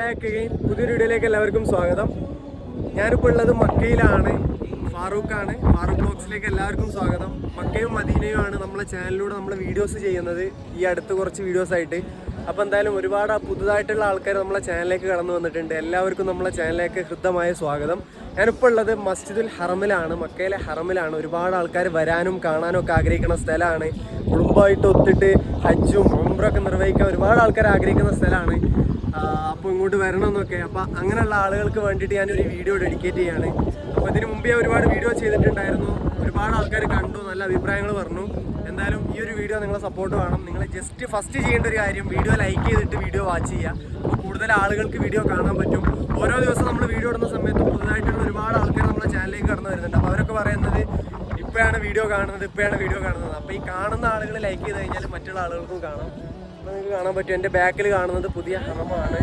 പുതിയൊരു വീഡിയോയിലേക്ക് എല്ലാവർക്കും സ്വാഗതം. ഞാനിപ്പോൾ ഉള്ളത് മക്കയിലാണ്. ഫാറൂഖാണ്. ഫാറൂഖ് ബോക്സിലേക്ക് എല്ലാവർക്കും സ്വാഗതം. മക്കയും മദീനയുമാണ് നമ്മളെ ചാനലിലൂടെ നമ്മൾ വീഡിയോസ് ചെയ്യുന്നത്. ഈ അടുത്ത് കുറച്ച് വീഡിയോസ് ആയിട്ട്. അപ്പോൾ എന്തായാലും ഒരുപാട് പുതുതായിട്ടുള്ള ആൾക്കാർ നമ്മളെ ചാനലിലേക്ക് കടന്നു വന്നിട്ടുണ്ട്. എല്ലാവർക്കും നമ്മളെ ചാനലിലേക്ക് ഹൃദ്യമായ സ്വാഗതം. ഞാനിപ്പോൾ ഉള്ളത് മസ്ജിദുൽ ഹറമിലാണ്. മക്കയിലെ ഹറമിലാണ്. ഒരുപാട് ആൾക്കാർ വരാനും കാണാനും ഒക്കെ ആഗ്രഹിക്കുന്ന സ്ഥലമാണ് കുടുംബമായിട്ട് ഒത്തിട്ട് ഹജ്ജും ഉംറൊക്കെ നിർവഹിക്കാൻ ഒരുപാട് ആൾക്കാർ ആഗ്രഹിക്കുന്ന സ്ഥലമാണ് അപ്പോൾ ഇങ്ങോട്ട് വരണം എന്നൊക്കെ അപ്പോൾ അങ്ങനെയുള്ള ആളുകൾക്ക് വേണ്ടിയിട്ട് ഞാനൊരു വീഡിയോ ഡെഡിക്കേറ്റ് ചെയ്യാണ്. അപ്പോൾ ഇതിന് മുമ്പേ ഒരുപാട് വീഡിയോ ചെയ്തിട്ടുണ്ടായിരുന്നു. ഒരുപാട് ആൾക്കാർ കണ്ടു നല്ല അഭിപ്രായങ്ങൾ പറഞ്ഞു. എന്തായാലും ഈ ഒരു വീഡിയോ നിങ്ങളെ സപ്പോർട്ട് വേണം. നിങ്ങൾ ജസ്റ്റ് ഫസ്റ്റ് ചെയ്യേണ്ട ഒരു കാര്യം വീഡിയോ ലൈക്ക് ചെയ്തിട്ട് വീഡിയോ വാച്ച് ചെയ്യുക. അപ്പോൾ കൂടുതൽ ആളുകൾക്ക് വീഡിയോ കാണാൻ പറ്റും. ഓരോ ദിവസം നമ്മൾ വീഡിയോ ഇടുന്ന സമയത്ത് പുതുതായിട്ടുള്ള ഒരുപാട് ആൾക്കാർ നമ്മുടെ ചാനലിലേക്ക് കടന്നു വരുന്നുണ്ട്. അപ്പോൾ അവരൊക്കെ പറയുന്നത് ഇപ്പോഴാണ് വീഡിയോ കാണുന്നത് ഇപ്പോഴാണ് വീഡിയോ കാണുന്നത്. അപ്പോൾ ഈ കാണുന്ന ആളുകൾ ലൈക്ക് ചെയ്ത് കഴിഞ്ഞാൽ മറ്റുള്ള ആളുകൾക്കും കാണാം. അപ്പോൾ നിങ്ങൾക്ക് കാണാൻ പറ്റും. എന്റെ ബാക്കിൽ കാണുന്നത് പുതിയ ഹറമാണ്.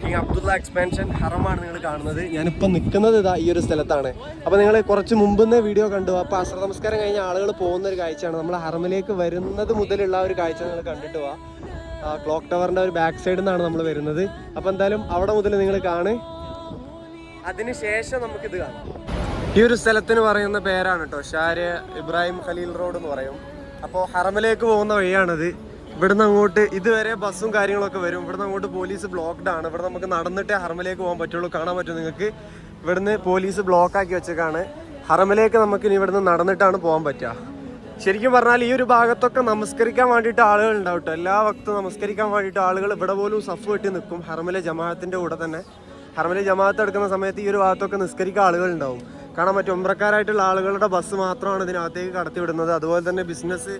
കിങ് അബ്ദുള്ള എക്സ്പാൻഷൻ ഹറമാണ് നിങ്ങൾ കാണുന്നത്. ഞാനിപ്പോൾ നിൽക്കുന്നത് ഇതാ ഈ ഒരു സ്ഥലത്താണ്. അപ്പോൾ നിങ്ങൾ കുറച്ച് മുമ്പുന്ന വീഡിയോ കണ്ടു. അപ്പോൾ അസ്ര നമസ്കാരം കഴിഞ്ഞ ആളുകൾ പോകുന്ന ഒരു കാഴ്ചയാണ്. നമ്മൾ ഹറമിലേക്ക് വരുന്നത് മുതലുള്ള ഒരു കാഴ്ച നിങ്ങൾ കണ്ടിട്ട് പോവാം ക്ലോക്ക് ടവറിന്റെ ഒരു ബാക്ക് സൈഡിൽ നിന്നാണ് നമ്മൾ വരുന്നത്. അപ്പോൾ എന്തായാലും അവിടെ മുതൽ നിങ്ങൾ കാണ്. അതിനുശേഷം നമുക്കിത് കാണാം. ഈ ഒരു സ്ഥലത്തിന് പറയുന്ന പേരാണ് കേട്ടോ ഷാര് ഇബ്രാഹിം ഖലീൽ റോഡ് എന്ന് പറയും. അപ്പോൾ ഹറമിലേക്ക് പോകുന്ന വഴിയാണിത്. ഇവിടുന്ന് അങ്ങോട്ട് ഇതുവരെ ബസ്സും കാര്യങ്ങളൊക്കെ വരും. ഇവിടുന്ന് അങ്ങോട്ട് പോലീസ് ബ്ലോക്ക്ഡ് ആണ്. ഇവിടെ നമുക്ക് നടന്നിട്ടേ ഹർമലേക്ക് പോകാൻ പറ്റുള്ളൂ. കാണാൻ പറ്റും നിങ്ങൾക്ക്. ഇവിടുന്ന് പോലീസ് ബ്ലോക്ക് ആക്കി വെച്ചേക്കാണ്. ഹറമിലേക്ക് നമുക്ക് ഇനി ഇവിടുന്ന് നടന്നിട്ടാണ് പോകാൻ പറ്റുക. ശരിക്കും പറഞ്ഞാൽ ഈ ഒരു ഭാഗത്തൊക്കെ നമസ്കരിക്കാൻ വേണ്ടിയിട്ട് ആളുകൾ ഉണ്ടാവും എല്ലാ വക്തും നമസ്കരിക്കാൻ വേണ്ടിയിട്ട് ആളുകൾ ഇവിടെ പോലും സഫ് കെട്ടി നിൽക്കും. ഹർമലെ ജമാഅത്തിന്റെ കൂടെ തന്നെ. ഹർമലെ ജമാഅത്ത് എടുക്കുന്ന സമയത്ത് ഈ ഒരു ഭാഗത്തൊക്കെ നിസ്കരിക്കാൻ ആളുകൾ ഉണ്ടാവും. കാണാൻ പറ്റും. ഒമ്പ്രക്കാരായിട്ടുള്ള ആളുകളുടെ ബസ് മാത്രമാണ് ഇതിനകത്തേക്ക് കടത്തിവിടുന്നത്. അതുപോലെ തന്നെ ബിസിനസ്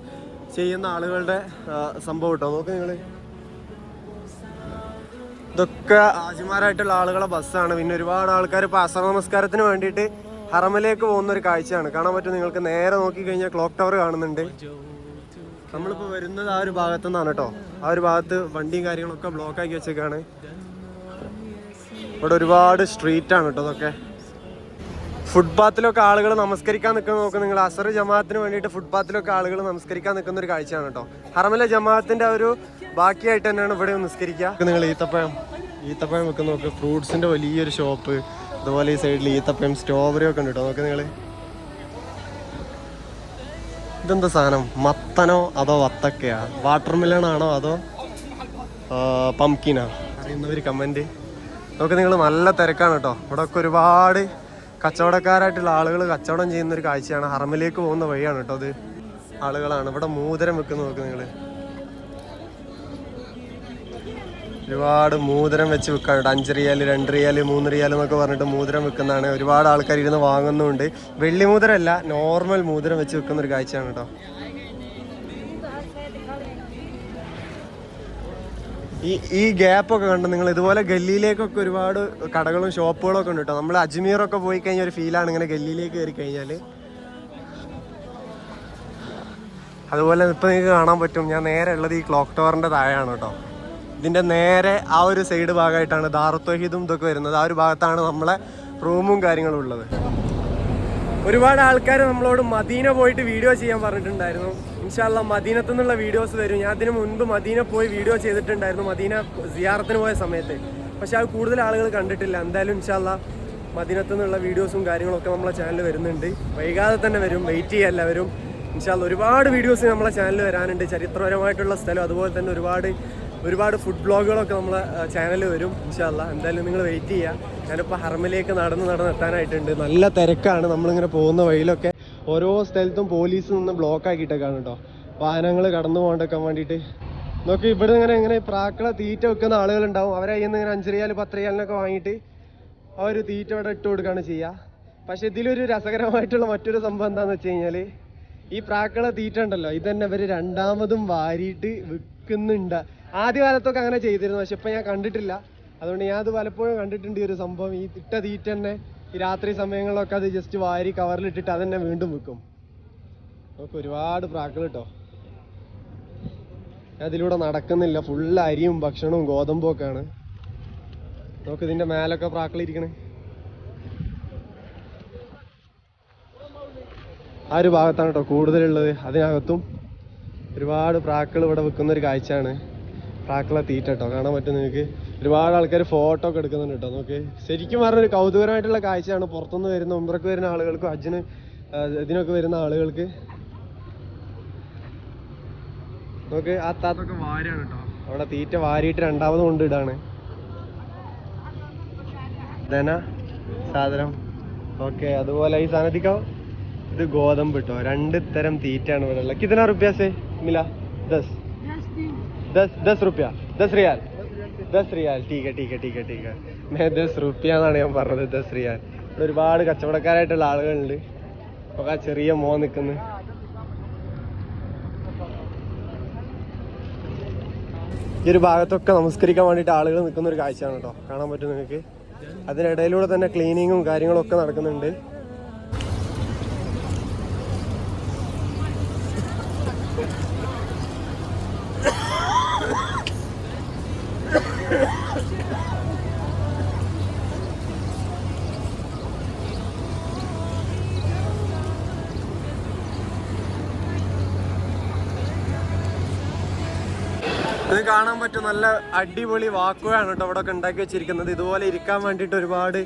ചെയ്യുന്ന ആളുകളുടെ സംഭവം കേട്ടോ. നോക്ക് നിങ്ങൾ ഇതൊക്കെ ആജിമാരായിട്ടുള്ള ആളുകളെ ബസ്സാണ്. പിന്നെ ഒരുപാട് ആൾക്കാർ ഇപ്പോൾ അസർ നമസ്കാരത്തിന് വേണ്ടിയിട്ട് ഹറമിലേക്ക് പോകുന്ന ഒരു കാഴ്ചയാണ്. കാണാൻ പറ്റും നിങ്ങൾക്ക് നേരെ നോക്കി കഴിഞ്ഞാൽ ക്ലോക്ക് ടവർ കാണുന്നുണ്ട്. നമ്മളിപ്പോൾ വരുന്നത് ആ ഒരു ഭാഗത്തു നിന്നാണ് കേട്ടോ. ആ ഒരു ഭാഗത്ത് വണ്ടിയും കാര്യങ്ങളൊക്കെ ബ്ലോക്ക് ആക്കി വെച്ചേക്കാണ്. ഇവിടെ ഒരുപാട് സ്ട്രീറ്റാണ് കേട്ടോ ഇതൊക്കെ. ഫുട്പാത്തിലൊക്കെ ആളുകൾ നമസ്കരിക്കാൻ നിൽക്കുന്ന നോക്ക് നിങ്ങൾ. അസർ ജമാഅത്തിന് വേണ്ടിയിട്ട് ഫുട്പാത്തിലൊക്കെ ആളുകൾ നമസ്കരിക്കാൻ നിൽക്കുന്ന ഒരു കാഴ്ചയാണ് കേട്ടോ. ഹറമിലെ ജമാഅത്തിന്റെ ഒരു ബാക്കിയായിട്ട് തന്നെയാണ് ഇവിടെ നിസ്കരിക്കുക. നിങ്ങൾ ഈത്തപ്പഴം ഈത്തപ്പഴം വെക്കുന്ന നോക്ക്. ഫ്രൂട്ട്സിന്റെ വലിയൊരു ഷോപ്പ് അതുപോലെ ഈ സൈഡിൽ ഈത്തപ്പഴം സ്ട്രോബറി ഒക്കെ ഉണ്ട് കേട്ടോ. നോക്ക് നിങ്ങൾ. ഇതെന്താ സാധനം? മത്തനോ അതോ വത്തക്കയാ? വാട്ടർ മിലൺ ആണോ അതോ പംകിനാ അറിയുന്നവർ കമന്റ് നോക്ക് നിങ്ങൾ നല്ല തിരക്കാണ് കേട്ടോ. ഇവിടെ ഒക്കെ ഒരുപാട് കച്ചവടക്കാരായിട്ടുള്ള ആളുകൾ കച്ചവടം ചെയ്യുന്ന ഒരു കാഴ്ചയാണ്. ഹറമിലേക്ക് പോകുന്ന വഴിയാണ് കേട്ടോ അത്. ആളുകളാണ്. ഇവിടെ മൂതരം വെക്കുന്ന നോക്ക് നിങ്ങൾ ഒരുപാട് മൂതരം വെച്ച് വിൽക്കാനുണ്ട് അഞ്ച് റിയാൽ രണ്ട് റിയാൽ മൂന്ന് റിയാൽ എന്നൊക്കെ പറഞ്ഞിട്ട് മൂതരം വിൽക്കുന്നതാണ്. ഒരുപാട് ആൾക്കാർ ഇരുന്ന് വാങ്ങുന്നുണ്ട്. വെള്ളി മൂതരല്ല നോർമൽ മൂതരം വെച്ച് വിൽക്കുന്ന ഒരു കാഴ്ചയാണ് കേട്ടോ. ഈ ഈ ഗ്യാപ്പൊക്കെ കണ്ട് നിങ്ങൾ ഇതുപോലെ ഗല്ലിയിലേക്കൊക്കെ ഒരുപാട് കടകളും ഷോപ്പുകളും ഒക്കെ ഉണ്ട് കേട്ടോ നമ്മൾ അജ്മീറൊക്കെ പോയി കഴിഞ്ഞാൽ ഒരു ഫീലാണ് ഇങ്ങനെ ഗല്ലിയിലേക്ക് കയറി കഴിഞ്ഞാൽ അതുപോലെ ഇപ്പം നിങ്ങൾക്ക് കാണാൻ പറ്റും ഞാൻ നേരെ ഉള്ളത് ഈ ക്ലോക്ക് ടവറിന്റെ താഴെയാണ് കേട്ടോ ഇതിന്റെ നേരെ ആ ഒരു സൈഡ് ഭാഗമായിട്ടാണ് ദാറുത്വഹിദും ഇതൊക്കെ വരുന്നത്. ആ ഒരു ഭാഗത്താണ് നമ്മളെ റൂമും കാര്യങ്ങളും ഉള്ളത്. ഒരുപാട് ആൾക്കാർ നമ്മളോട് മദീന പോയിട്ട് വീഡിയോ ചെയ്യാൻ പറഞ്ഞിട്ടുണ്ടായിരുന്നു. ഇൻഷാല്ല മദീനത്തു നിന്നുള്ള വീഡിയോസ് വരും ഞാൻ അതിന് മുൻപ് മദീന പോയി വീഡിയോ ചെയ്തിട്ടുണ്ടായിരുന്നു. മദീന സിയാറത്തിന് പോയ സമയത്ത്. പക്ഷെ അത് കൂടുതൽ ആളുകൾ കണ്ടിട്ടില്ല. എന്തായാലും ഇൻഷാല്ല മദീനത്തു നിന്നുള്ള വീഡിയോസും കാര്യങ്ങളൊക്കെ നമ്മളെ ചാനൽ വരുന്നുണ്ട്. വൈകാതെ തന്നെ വരും. വെയിറ്റ് ചെയ്യുക എല്ലാവരും. ഇൻഷാല്ല ഒരുപാട് വീഡിയോസ് നമ്മളെ ചാനൽ വരാനുണ്ട്. ചരിത്രപരമായിട്ടുള്ള സ്ഥലം. അതുപോലെ തന്നെ ഒരുപാട് ഒരുപാട് ഫുഡ് ബ്ലോഗുകളൊക്കെ നമ്മളെ ചാനലിൽ വരും. ഇൻഷാല്ല എന്തായാലും നിങ്ങൾ വെയിറ്റ് ചെയ്യുക ഞാനിപ്പോൾ ഹറമിലേക്ക് നടന്ന് നടന്ന് എത്താനായിട്ടുണ്ട്. നല്ല തിരക്കാണ്. നമ്മളിങ്ങനെ പോകുന്ന വഴിയിലൊക്കെ ഓരോ സ്ഥലത്തും പോലീസ് നിന്ന് ബ്ലോക്ക് ആക്കിയിട്ടൊക്കെയാണ് കേട്ടോ വാഹനങ്ങൾ കടന്നു പോകാണ്ടൊക്കെ വേണ്ടിയിട്ട്. നോക്കി ഇവിടെ ഇങ്ങനെ ഇങ്ങനെ പ്രാക്കളെ തീറ്റ വെക്കുന്ന ആളുകളുണ്ടാവും. അവരെ കയ്യിൽ നിന്ന് ഇങ്ങനെ അഞ്ച് റിയാൽ പത്ത് റിയാലിനൊക്കെ വാങ്ങിയിട്ട് ഒരു തീറ്റ ഇവിടെ ഇട്ട് കൊടുക്കുകയാണ് ചെയ്യുക പക്ഷെ ഇതിലൊരു രസകരമായിട്ടുള്ള മറ്റൊരു സംഭവം എന്താണെന്ന് വെച്ച് കഴിഞ്ഞാൽ ഈ പ്രാക്കളെ തീറ്റ ഉണ്ടല്ലോ. ഇത് തന്നെ ഇവർ രണ്ടാമതും വാരിയിട്ട് വിൽക്കുന്നുണ്ട് ആദ്യ കാലത്തൊക്കെ അങ്ങനെ ചെയ്തിരുന്നു. പക്ഷെ ഇപ്പം ഞാൻ കണ്ടിട്ടില്ല. അതുകൊണ്ട് ഞാൻ അത് പലപ്പോഴും കണ്ടിട്ടുണ്ട് ഈ ഒരു സംഭവം. ഈ ഇട്ട തീറ്റ തന്നെ ഈ രാത്രി സമയങ്ങളിലൊക്കെ അത് ജസ്റ്റ് വാരി കവറിലിട്ടിട്ട് അതെന്നെ തന്നെ വീണ്ടും വെക്കും. നമുക്ക് ഒരുപാട് പ്രാക്കൾ കേട്ടോ അതിലൂടെ നടക്കുന്നില്ല. ഫുൾ അരിയും ഭക്ഷണവും ഗോതമ്പും ഒക്കെയാണ്. നമുക്ക് ഇതിന്റെ മേലൊക്കെ പ്രാക്കളിരിക്കണേ ആ ഒരു ഭാഗത്താണ് കേട്ടോ കൂടുതലുള്ളത്. അതിനകത്തും ഒരുപാട് പ്രാക്കൾ ഇവിടെ വെക്കുന്ന ഒരു കാഴ്ചയാണ്. പ്രാക്കളെ തീറ്റ കേട്ടോ കാണാൻ പറ്റും നിങ്ങൾക്ക് ഒരുപാട് ആൾക്കാർ ഫോട്ടോ ഒക്കെ എടുക്കുന്നുണ്ട് കേട്ടോ നോക്കി. ശരിക്കും പറഞ്ഞൊരു കൗതുകരമായിട്ടുള്ള കാഴ്ചയാണ് പുറത്തുനിന്ന് വരുന്ന ഉമ്പ്രക്ക് വരുന്ന ആളുകൾക്കും അജിന് ഇതിനൊക്കെ വരുന്ന ആളുകൾക്ക്. നോക്ക് ആ താത്തൊക്കെ വാരിയാണ് കേട്ടോ അവിടെ തീറ്റ വാരിയിട്ട് രണ്ടാമത് കൊണ്ട് ഇടാണ്. സാധനം. ഓക്കെ അതുപോലെ ഈ സാധനത്തിക്കോ ഇത് ഗോതമ്പ് കേട്ടോ രണ്ട് തരം തീറ്റയാണ് ഇവിടെ ഉള്ളത് കിതന റുപ്യാസേ? മില. ദസ്. ദസ് ദസ് റുപ്യ. ദസ് റിയാൽ. ദസ് റിയാൽ. ടീക്ക ടീക്ക ടീക്ക ടീക്ക. മേ ദസ് റുപ്പിയാന്നാണ് ഞാൻ പറഞ്ഞത് ദസ് റിയാൽ. ഇവിടെ ഒരുപാട് കച്ചവടക്കാരായിട്ടുള്ള ആളുകളുണ്ട്. അപ്പൊ ആ ചെറിയ മോ നിൽക്കുന്നു. ഈ ഒരു ഭാഗത്തൊക്കെ നമസ്കരിക്കാൻ വേണ്ടിയിട്ട് ആളുകൾ നിൽക്കുന്ന ഒരു കാഴ്ചയാണ് കേട്ടോ. കാണാൻ പറ്റും നിങ്ങൾക്ക്. അതിനിടയിലൂടെ തന്നെ ക്ലീനിങ്ങും കാര്യങ്ങളൊക്കെ നടക്കുന്നുണ്ട്. കാണാൻ പറ്റും നല്ല അടിപൊളി വാക്കുകയാണ് കേട്ടോ ഇവിടെ ഒക്കെ ഉണ്ടാക്കി വെച്ചിരിക്കുന്നത്. ഇതുപോലെ ഇരിക്കാൻ വേണ്ടിയിട്ട് ഒരുപാട്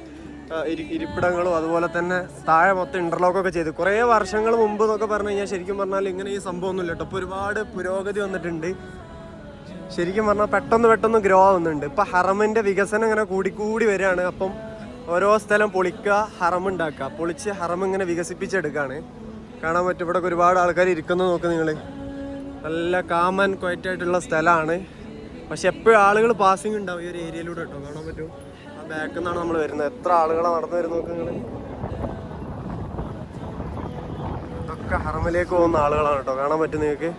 ഇരിപ്പിടങ്ങളും അതുപോലെ തന്നെ താഴെ മൊത്തം ഇന്റർലോക്ക് ഒക്കെ ചെയ്ത്. കുറേ വർഷങ്ങൾ മുമ്പ് എന്നൊക്കെ പറഞ്ഞു കഴിഞ്ഞാൽ ശരിക്കും പറഞ്ഞാൽ ഇങ്ങനെ ഈ സംഭവം ഒന്നും കേട്ടോ. ഇപ്പോൾ ഒരുപാട് പുരോഗതി വന്നിട്ടുണ്ട്. ശരിക്കും പറഞ്ഞാൽ പെട്ടെന്ന് പെട്ടെന്ന് ഗ്രോ ആവുന്നുണ്ട്. ഇപ്പൊ ഹറമിന്റെ വികസനം ഇങ്ങനെ കൂടിക്കൂടി വരികയാണ്. അപ്പം ഓരോ സ്ഥലം പൊളിക്കുക ഹറം ഉണ്ടാക്കുക. പൊളിച്ച് ഹറം ഇങ്ങനെ വികസിപ്പിച്ചെടുക്കുകയാണ്. കാണാൻ പറ്റും ഇവിടെ ഒരുപാട് ആൾക്കാർ ഇരിക്കുന്നത് നോക്ക് നിങ്ങൾ നല്ല കാമൻ ക്വയറ്റ് ആയിട്ടുള്ള സ്ഥലമാണ് പക്ഷെ എപ്പോഴും ആളുകൾ പാസിങ് ഉണ്ടാവും ഈ ഒരു ഏരിയയിലൂടെ കേട്ടോ. കാണാൻ പറ്റും. ആ ബാക്കിൽ നിന്നാണ് നമ്മൾ വരുന്നത്. എത്ര ആളുകളാണ് നടന്നു വരുന്നത് നോക്ക് നിങ്ങൾ ഇതൊക്കെ ഹറമിലേക്ക് പോകുന്ന ആളുകളാണ് കേട്ടോ. കാണാൻ പറ്റും നിങ്ങൾക്ക്?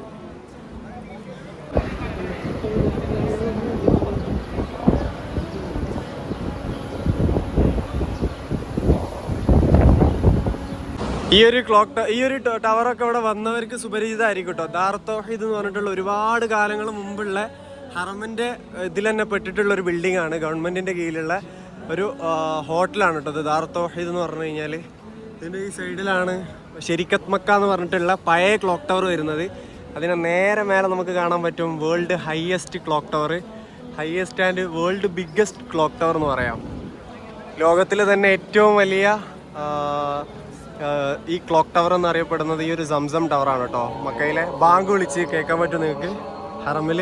ഈ ഒരു ക്ലോക്ക് ഈ ഒരു ടവറൊക്കെ ഇവിടെ വന്നവർക്ക് സുപരിചിതമായിരിക്കും കേട്ടോ. ദാർത്തോഹിദ് എന്ന് പറഞ്ഞിട്ടുള്ള ഒരുപാട് കാലങ്ങൾ മുമ്പുള്ള ഹറമിന്റെ ഇതിൽ തന്നെ പെട്ടിട്ടുള്ള ഒരു ബിൽഡിംഗ് ആണ് ഗവൺമെന്റിന്റെ കീഴിലുള്ള ഒരു ഹോട്ടലാണ് കേട്ടോ ദാർത്തോഹിദ് എന്ന് പറഞ്ഞു കഴിഞ്ഞാൽ ഇതിന്റെ ഈ സൈഡിലാണ് ശരിക്കത് മക്ക എന്ന് പറഞ്ഞിട്ടുള്ള പഴയ ക്ലോക്ക് ടവർ വരുന്നത്. അതിനെ നേരെ മേലെ നമുക്ക് കാണാൻ പറ്റും world highest clock tower. Highest and world biggest clock tower എന്ന് പറയാം. ലോകത്തിലെ തന്നെ ഏറ്റവും വലിയ ഈ ക്ലോക്ക് ടവർ എന്നറിയപ്പെടുന്നത് ഈ ഒരു സംസം ടവർ ആണ് കേട്ടോ. മക്കയിലെ ബാങ്ക് വിളിച്ച് കേൾക്കാൻ പറ്റും നിങ്ങൾക്ക്? ഹറമിൽ?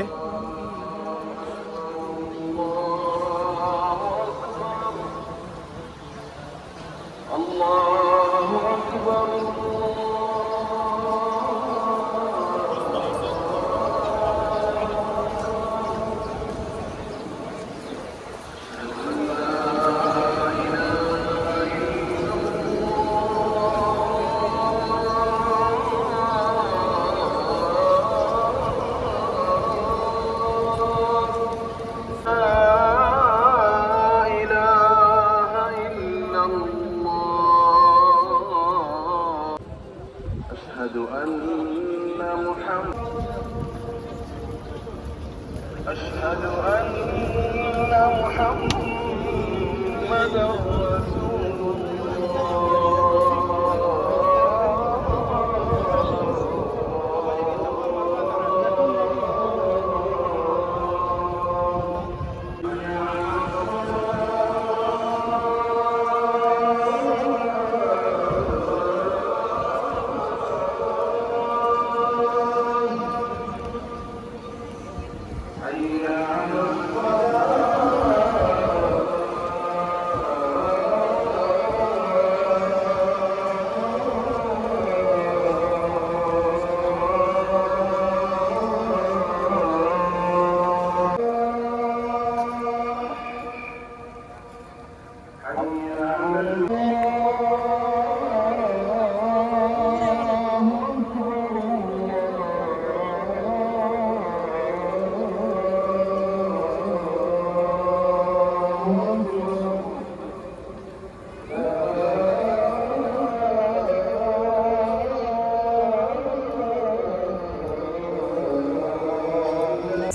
Hello.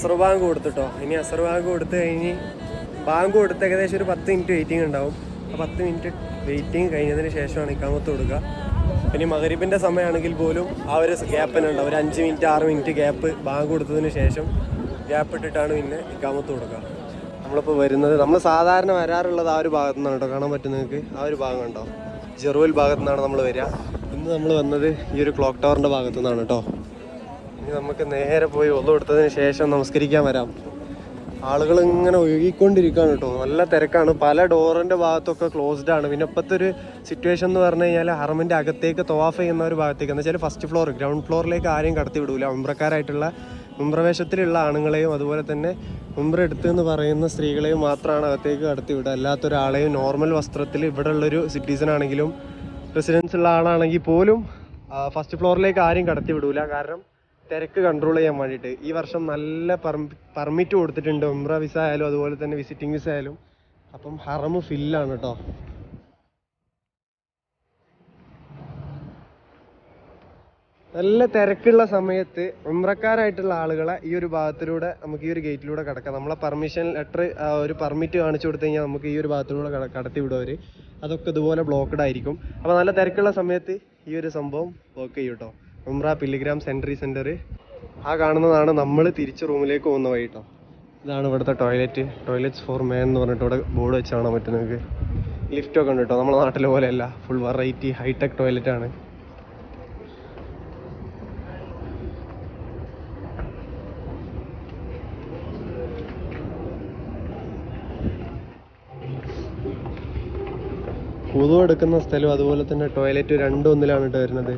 അസർ ബാങ്ക് കൊടുത്തിട്ടോ. ഇനി അസർ ബാങ്ക് കൊടുത്തു കഴിഞ്ഞ് ബാങ്ക് കൊടുത്ത് ഏകദേശം ഒരു പത്ത് മിനിറ്റ് വെയിറ്റിംഗ് ഉണ്ടാവും. ആ പത്ത് മിനിറ്റ് വെയിറ്റിംഗ് കഴിഞ്ഞതിന് ശേഷമാണ് ഇക്കാമത്ത് കൊടുക്കുക. ഇനി മകരീബിന്റെ സമയമാണെങ്കിൽ പോലും ആ ഒരു ഗ്യാപ്പ് തന്നെ ഉണ്ടാവും. ഒരു അഞ്ച് മിനിറ്റ് ആറ് മിനിറ്റ് ഗ്യാപ്പ് ബാങ്ക് കൊടുത്തതിന് ശേഷം ഗ്യാപ്പ് ഇട്ടിട്ടാണ് പിന്നെ ഇക്കാമത്ത് കൊടുക്കുക. നമ്മളിപ്പോൾ വരുന്നത് നമ്മൾ സാധാരണ വരാറുള്ളത് ആ ഒരു ഭാഗത്തു നിന്നാണ് കേട്ടോ. കാണാൻ പറ്റും നിങ്ങൾക്ക്? ആ ഒരു ഭാഗം കണ്ടോ ജെറുവൽ ഭാഗത്തു നിന്നാണ് നമ്മൾ വരിക. ഇന്ന് നമ്മൾ വന്നത് ഈ ഒരു ക്ലോക്ക് ടവറിന്റെ ഭാഗത്തു നിന്നാണ് കേട്ടോ. ഇനി നമുക്ക് നേരെ പോയി ഒന്നും കൊടുത്തതിന് ശേഷം നമസ്കരിക്കാൻ വരാം. ആളുകൾ ഇങ്ങനെ ഒഴുകിക്കൊണ്ടിരിക്കുകയാണ് കേട്ടോ. നല്ല തിരക്കാണ്. പല ഡോറിന്റെ ഭാഗത്തൊക്കെ ക്ലോസ്ഡ് ആണ്. പിന്നെ ഇപ്പോഴത്തെ ഒരു സിറ്റുവേഷൻ എന്ന് പറഞ്ഞു കഴിഞ്ഞാൽ ഹറമിന്റെ അകത്തേക്ക് തവാഫ് ചെയ്യുന്ന ഒരു ഭാഗത്തേക്ക്. എന്ന് വെച്ചാൽ ഫസ്റ്റ് ഫ്ലോർ ഗ്രൗണ്ട് ഫ്ലോറിലേക്ക് ആരെയും കടത്തി വിടൂല. ഉംറക്കാരായിട്ടുള്ള ഉംറവേഷത്തിലുള്ള ആണുങ്ങളെയും അതുപോലെ തന്നെ ഉംറ എടുത്ത് എന്ന് പറയുന്ന സ്ത്രീകളെയും മാത്രമാണ് അകത്തേക്ക് കടത്തി വിടുക. അല്ലാത്തൊരാളെയും നോർമൽ വസ്ത്രത്തിൽ ഇവിടെ ഉള്ളൊരു സിറ്റിസൺ ആണെങ്കിലും റെസിഡൻസ് ഉള്ള ആളാണെങ്കിൽ പോലും ഫസ്റ്റ് ഫ്ലോറിലേക്ക് ആരെയും കടത്തി വിടൂല. കാരണം തിരക്ക് കൺട്രോൾ ചെയ്യാൻ വേണ്ടിയിട്ട്. ഈ വർഷം നല്ല പെർമിറ്റ് കൊടുത്തിട്ടുണ്ട്. ഉംറ വിസ ആയാലും അതുപോലെ തന്നെ വിസിറ്റിംഗ് വിസ ആയാലും. അപ്പം ഹറമ് ഫില്ലാണ് കേട്ടോ നല്ല തിരക്കുള്ള സമയത്ത് ഉംറക്കാരായിട്ടുള്ള ആളുകളെ ഈ ഒരു ഭാഗത്തിലൂടെ നമുക്ക് ഈ ഒരു ഗേറ്റിലൂടെ കടക്കാം. നമ്മളെ പെർമിഷൻ ലെറ്റർ ഒരു പെർമിറ്റ് കാണിച്ചു കൊടുത്തു കഴിഞ്ഞാൽ നമുക്ക് ഈ ഒരു ഭാഗത്തിലൂടെ കടത്തി വിടും അവർ അതൊക്കെ ഇതുപോലെ ബ്ലോക്ക്ഡ് ആയിരിക്കും. അപ്പോൾ നല്ല തിരക്കുള്ള സമയത്ത് ഈ ഒരു സംഭവം വർക്ക് ചെയ്യും കേട്ടോ ഉംറ പില്ലിഗ്രാം സെൻട്രി സെന്റർ ആ കാണുന്നതാണ് നമ്മൾ തിരിച്ച് റൂമിലേക്ക് പോകുന്ന വഴി കേട്ടോ ഇതാണ് ഇവിടുത്തെ ടോയ്ലറ്റ് ടോയ്ലറ്റ്സ് ഫോർ മേൻ എന്ന് പറഞ്ഞിട്ട് ഇവിടെ ബോർഡ് വെച്ച് കാണാൻ പറ്റും നിങ്ങൾക്ക്. ലിഫ്റ്റൊക്കെ ഉണ്ട് കേട്ടോ നമ്മുടെ നാട്ടിലെ പോലെയല്ല. ഫുൾ വെറൈറ്റി ഹൈടെക് ടോയ്ലറ്റ് ആണ്. കുതു എടുക്കുന്ന സ്ഥലം അതുപോലെ തന്നെ ടോയ്ലറ്റ് രണ്ടും ഒന്നിലാണ് കേട്ടോ വരുന്നത്.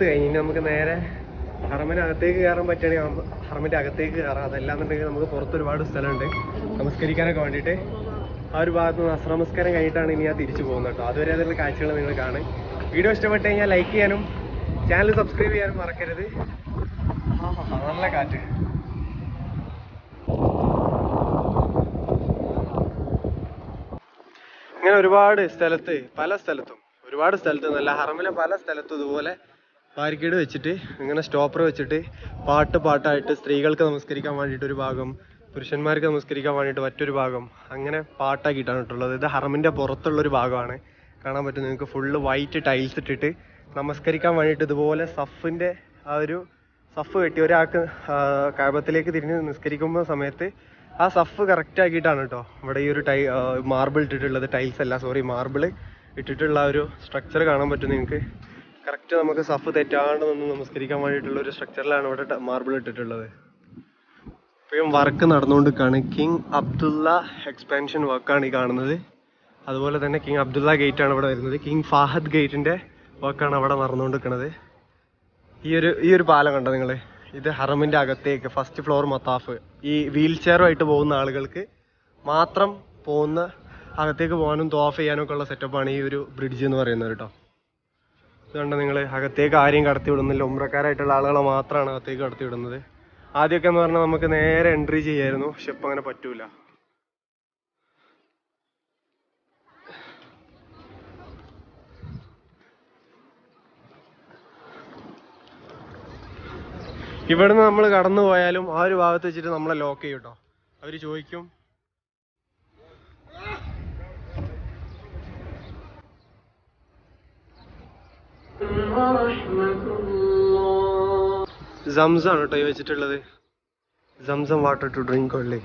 കുതു എടുത്ത് കഴിഞ്ഞ് ഇനി നമുക്ക് നേരെ ഹറമിനകത്തേക്ക് കയറാൻ പറ്റുകയാണെങ്കിൽ ഹറമിന്റെ അകത്തേക്ക് കയറാം. അതല്ലാന്നുണ്ടെങ്കിൽ നമുക്ക് പുറത്ത് ഒരുപാട് സ്ഥലമുണ്ട്. നമസ്കരിക്കാനൊക്കെ വേണ്ടിയിട്ട് ആ ഒരു ഭാഗത്ത് നിന്ന് അസ്രമസ്കാരം കഴിഞ്ഞിട്ടാണ് ഇനി ഞാൻ തിരിച്ചു പോകുന്നത് കേട്ടോ. അതുവരെ അതിലുള്ള കാഴ്ചകൾ നിങ്ങൾ കാണും. വീഡിയോ ഇഷ്ടപ്പെട്ട് കഴിഞ്ഞാൽ ലൈക്ക് ചെയ്യാനും ചാനൽ സബ്സ്ക്രൈബ് ചെയ്യാനും മറക്കരുത്. നല്ല കാറ്റ്. ഇങ്ങനെ ഒരുപാട് സ്ഥലത്ത് പല സ്ഥലത്തും ഒരുപാട് സ്ഥലത്ത് നല്ല ഹറമിലെ പല സ്ഥലത്തും ഇതുപോലെ ബാരിക്കേഡ് വെച്ചിട്ട് ഇങ്ങനെ സ്റ്റോപ്പർ വെച്ചിട്ട് പാട്ട് പാട്ടായിട്ട് സ്ത്രീകൾക്ക് നമസ്കരിക്കാൻ വേണ്ടിയിട്ട് ഒരു ഭാഗം പുരുഷന്മാർക്ക് നമസ്കരിക്കാൻ വേണ്ടിയിട്ട് മറ്റൊരു ഭാഗം അങ്ങനെ പാട്ടാക്കിയിട്ടാണ് ഇട്ടുള്ളത്. ഇത് ഹറമിന്റെ പുറത്തുള്ള ഒരു ഭാഗമാണ്. കാണാൻ പറ്റും നിങ്ങൾക്ക് ഫുള്ള് വൈറ്റ് ടൈൽസ് ഇട്ടിട്ട് നമസ്കരിക്കാൻ വേണ്ടിയിട്ട് ഇതുപോലെ സഫിന്റെ ആ ഒരു സഫ് കെട്ടി ഒരാൾക്ക് കാബത്തിലേക്ക് തിരിഞ്ഞ് നിസ്കരിക്കുമ്പോൾ സമയത്ത് ആ സഫ് കറക്റ്റ് ആക്കിയിട്ടാണ് കേട്ടോ ഇവിടെ ഈ ഒരു ടൈ മാർബിൾ ഇട്ടിട്ടുള്ളത് ടൈൽസ് അല്ല സോറി മാർബിൾ ഇട്ടിട്ടുള്ള ഒരു സ്ട്രക്ചർ കാണാൻ പറ്റും നിങ്ങൾക്ക്. കറക്റ്റ് നമുക്ക് സഫ് തെറ്റാണ്ട് നിന്ന് നമസ്കരിക്കാൻ വേണ്ടിയിട്ടുള്ള ഒരു സ്ട്രക്ചറിലാണ് ഇവിടെ മാർബിൾ ഇട്ടിട്ടുള്ളത്. ഇപ്പോഴും വർക്ക് നടന്നുകൊണ്ടിരിക്കുകയാണ് കിങ് അബ്ദുള്ള എക്സ്പാൻഷൻ വർക്കാണ് ഈ കാണുന്നത്. അതുപോലെ തന്നെ കിങ് അബ്ദുള്ള ഗേറ്റ് ആണ് ഇവിടെ വരുന്നത്. കിങ് ഫാഹദ് ഗേറ്റിന്റെ വർക്കാണ് അവിടെ നടന്നുകൊണ്ടിരിക്കുന്നത് ഈ ഒരു ഈ ഒരു പാലം കണ്ടോ നിങ്ങൾ ഇത് ഹറമിന്റെ അകത്തേക്ക് ഫസ്റ്റ് ഫ്ലോർ മത്താഫ്. ഈ വീൽ ചെയറുമായിട്ട് പോകുന്ന ആളുകൾക്ക് മാത്രം പോകുന്ന അകത്തേക്ക് പോകാനും തോഫ് ചെയ്യാനും ഒക്കെ ഉള്ള സെറ്റപ്പാണ് ഈ ഒരു ബ്രിഡ്ജ് എന്ന് പറയുന്നത് കേട്ടോ. ഇത് കണ്ടോ നിങ്ങൾ അകത്തേക്ക് ആരെയും കടത്തി വിടുന്നില്ല ഉമ്രക്കാരായിട്ടുള്ള ആളുകളെ മാത്രമാണ് അകത്തേക്ക് കടത്തി വിടുന്നത് ആദ്യമൊക്കെ എന്ന് പറഞ്ഞാൽ നമുക്ക് നേരെ എൻട്രി ചെയ്യായിരുന്നു. പക്ഷെ ഇപ്പം അങ്ങനെ പറ്റൂല. ഇവിടുന്ന് നമ്മൾ കടന്നു പോയാലും ആ ഒരു ഭാഗത്ത് വെച്ചിട്ട് നമ്മളെ ലോക്ക് ചെയ്യും കേട്ടോ അവർ ചോദിക്കും സംസം ആണ് കേട്ടോ ഈ വെച്ചിട്ടുള്ളത്. സംസം വാട്ടർ ടു ഡ്രിങ്ക് ഉള്ളേ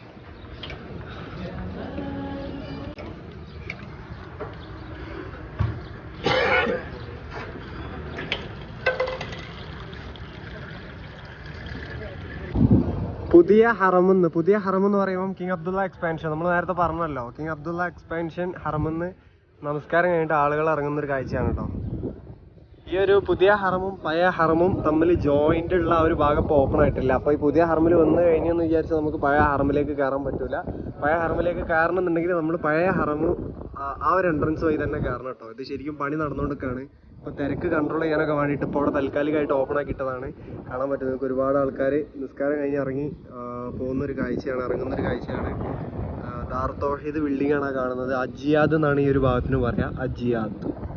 പുതിയ ഹറമെന്ന് പുതിയ ഹറമെന്ന് പറയുമ്പോൾ കിങ് അബ്ദുള്ള എക്സ്പാൻഷൻ നമ്മൾ നേരത്തെ പറഞ്ഞല്ലോ കിങ് അബ്ദുള്ള എക്സ്പാൻഷൻ ഹറമെന്ന് നമസ്കാരം കഴിഞ്ഞിട്ട് ആളുകൾ ഇറങ്ങുന്ന ഒരു കാഴ്ചയാണ് കേട്ടോ ഈ ഒരു പുതിയ ഹറമും പഴയ ഹറമും തമ്മിൽ ജോയിന്റ് ഉള്ള ഒരു ഭാഗം ഇപ്പോൾ ഓപ്പൺ ആയിട്ടില്ല. അപ്പോൾ ഈ പുതിയ ഹറമിൽ വന്നു കഴിഞ്ഞെന്ന് വിചാരിച്ചാൽ നമുക്ക് പഴയ ഹറമിലേക്ക് കയറാൻ പറ്റില്ല പഴയ ഹറമിലേക്ക് കയറണം എന്നുണ്ടെങ്കിൽ നമ്മൾ പഴയ ഹറമ് ആ- ഒരു എൻട്രൻസ് വഴി തന്നെ കയറണം കേട്ടോ. ഇത് ശരിക്കും പണി നടന്നുകൊണ്ടിരിക്കുകയാണ്. ഇപ്പോൾ തിരക്ക് കൺട്രോൾ ചെയ്യാനൊക്കെ വേണ്ടിയിട്ട് ഇപ്പോൾ അവിടെ താൽക്കാലികമായിട്ട് ഓപ്പൺ ആക്കിയിട്ടതാണ്. കാണാൻ പറ്റും. നിങ്ങൾക്ക് ഒരുപാട് ആൾക്കാർ നിസ്കാരം കഴിഞ്ഞ് ഇറങ്ങി പോകുന്നൊരു കാഴ്ചയാണ് ഇറങ്ങുന്ന ഒരു കാഴ്ചയാണ്. ആ, ദാർ തോഹീദ് ബിൽഡിംഗ് ആണ് കാണുന്നത്. അജിയാദ് എന്നാണ് ഈ ഒരു ഭാഗത്തിന് പറയുക അജിയാദ്.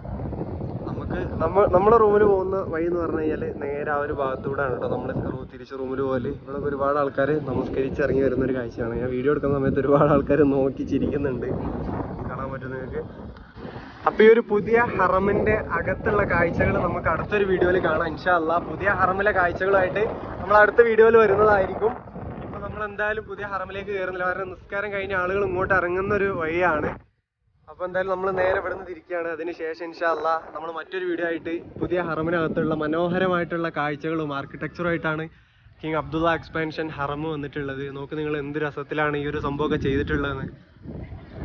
നമുക്ക് നമുക്ക് നമ്മ നമ്മുടെ റൂമിൽ പോകുന്ന വഴി എന്ന് പറഞ്ഞു കഴിഞ്ഞാൽ നേരെ ആ ഒരു ഭാഗത്തൂടെ ഭാഗത്തൂടെയാണ് കേട്ടോ നമ്മൾ തിരിച്ച് റൂമിൽ പോലെ ഇവിടെ ഒരുപാട് ആൾക്കാർ നമസ്കരിച്ച് ഇറങ്ങി വരുന്ന ഒരു കാഴ്ചയാണ്. ഞാൻ വീഡിയോ എടുക്കുന്ന സമയത്ത് ഒരുപാട് ആൾക്കാർ നോക്കി ചിരിക്കുന്നുണ്ട്. കാണാൻ പറ്റും നിങ്ങൾക്ക്. അപ്പൊ ഈ ഒരു പുതിയ ഹറമിന്റെ അകത്തുള്ള കാഴ്ചകൾ നമുക്ക് അടുത്തൊരു വീഡിയോയിൽ കാണാം ഇൻഷാല്ല പുതിയ ഹറമിലെ കാഴ്ചകളായിട്ട് നമ്മൾ അടുത്ത വീഡിയോയിൽ വരുന്നതായിരിക്കും. ഇപ്പൊ നമ്മൾ എന്തായാലും പുതിയ ഹറമിലേക്ക് കയറുന്നില്ല കാരണം നിസ്കാരം കഴിഞ്ഞ ആളുകൾ ഇങ്ങോട്ട് ഇറങ്ങുന്ന ഒരു വഴിയാണ്. അപ്പൊ എന്തായാലും നമ്മൾ നേരെ ഇവിടെ നിന്ന് തിരിക്കുകയാണ് അതിനുശേഷം ഇൻഷാല്ല നമ്മൾ മറ്റൊരു വീഡിയോ ആയിട്ട് പുതിയ ഹറമിനകത്തുള്ള മനോഹരമായിട്ടുള്ള കാഴ്ചകളും ആർക്കിടെക്ചറും ആയിട്ടാണ് കിങ് അബ്ദുള്ള എക്സ്പാൻഷൻ ഹറം വന്നിട്ടുള്ളത്. നോക്ക് നിങ്ങൾ എന്ത് രസത്തിലാണ് ഈ ഒരു സംഭവമൊക്കെ ചെയ്തിട്ടുള്ളതെന്ന്.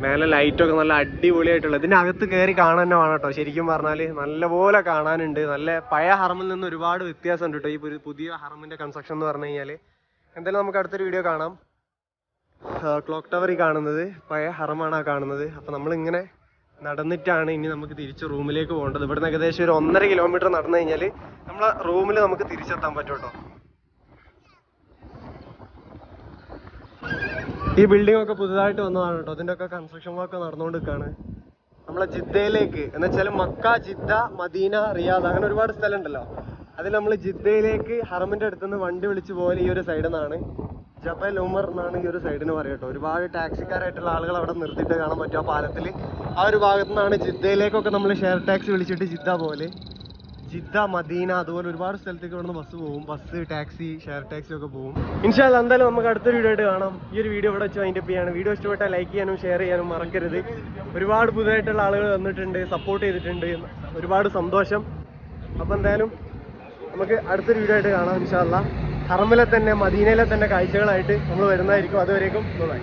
മേലെ ലൈറ്റൊക്കെ നല്ല അടിപൊളിയായിട്ടുള്ളത് ഇതിന്റെ അകത്ത് കയറി കാണാൻ തന്നെ വേണം കേട്ടോ. ശരിക്കും പറഞ്ഞാൽ നല്ലപോലെ കാണാനുണ്ട്. നല്ല പഴയ ഹറമിൽ നിന്ന് ഒരുപാട് വ്യത്യാസമുണ്ട് കേട്ടോ. ഈ പുതിയ- ഹറമിന്റെ കൺസ്ട്രക്ഷൻ എന്ന് പറഞ്ഞു കഴിഞ്ഞാൽ. എന്തായാലും നമുക്ക് അടുത്തൊരു വീഡിയോ കാണാം. ക്ലോക്ക് ടവർ ഈ കാണുന്നത്. പഴയ ഹറമാണ് ആ കാണുന്നത്. അപ്പൊ നമ്മൾ ഇങ്ങനെ നടന്നിട്ടാണ് ഇനി നമുക്ക് തിരിച്ച് റൂമിലേക്ക് പോകേണ്ടത്. ഇവിടുന്ന് ഏകദേശം ഒരു ഒന്നര കിലോമീറ്റർ നടന്നു കഴിഞ്ഞാൽ നമ്മളെ റൂമിൽ നമുക്ക് തിരിച്ചെത്താൻ പറ്റും ഈ ബിൽഡിംഗ് ഒക്കെ പുതുതായിട്ട് വന്നതാണ് കേട്ടോ. അതിന്റെ ഒക്കെ കൺസ്ട്രക്ഷൻ വർക്ക് നടന്നുകൊണ്ടിരിക്കുകയാണ്. നമ്മളെ ജിദ്ദയിലേക്ക് എന്ന് വെച്ചാൽ മക്ക ജിദ്ദ മദീന റിയാദ് അങ്ങനെ ഒരുപാട് സ്ഥലം ഉണ്ടല്ലോ അതിൽ നമ്മൾ ജിദ്ദയിലേക്ക് ഹറമിന്റെ അടുത്തുനിന്ന് വണ്ടി വിളിച്ചു പോകൽ ഈ ഒരു സൈഡിൽ നിന്നാണ് ജബൽ ഉമർ എന്നാണ് ഈ ഒരു സൈഡിന് പറയുക കേട്ടോ. ഒരുപാട് ടാക്സിക്കാരായിട്ടുള്ള ആളുകൾ അവിടെ നിർത്തിയിട്ട് കാണാൻ പറ്റും ആ പാലത്തിൽ ആ ഒരു ഭാഗത്തു നിന്നാണ് ജിദ്ദയിലേക്കൊക്കെ നമ്മൾ ഷെയർ ടാക്സി വിളിച്ചിട്ട് ജിദ്ദ പോലെ. ജിദ്ദ മദീന അതുപോലെ ഒരുപാട് സ്ഥലത്തേക്ക് ഇവിടുന്ന് ബസ് പോകും. ബസ് ടാക്സി ഷെയർ ടാക്സി ഒക്കെ പോകും. ഇൻഷാല്ല എന്തായാലും നമുക്ക് അടുത്തൊരു വീഡിയോ ആയിട്ട് കാണാം. ഈ ഒരു വീഡിയോ ഇവിടെ വെച്ച് അതിന്റെ ചെയ്യാണ്. വീഡിയോ ഇഷ്ടപ്പെട്ടാൽ ലൈക്ക് ചെയ്യാനും ഷെയർ ചെയ്യാനും മറക്കരുത്. ഒരുപാട് പുതുതായിട്ടുള്ള ആളുകൾ വന്നിട്ടുണ്ട് സപ്പോർട്ട് ചെയ്തിട്ടുണ്ട്. ഒരുപാട് സന്തോഷം. അപ്പോൾ എന്തായാലും നമുക്ക് അടുത്തൊരു വീഡിയോ ആയിട്ട് കാണാം ഇൻഷാല്ല ഹറമിലെ തന്നെ മദീനയിലെ തന്നെ കാഴ്ചകളായിട്ട് നമ്മൾ വരുന്നതായിരിക്കും. അതുവരേക്കും ബൈ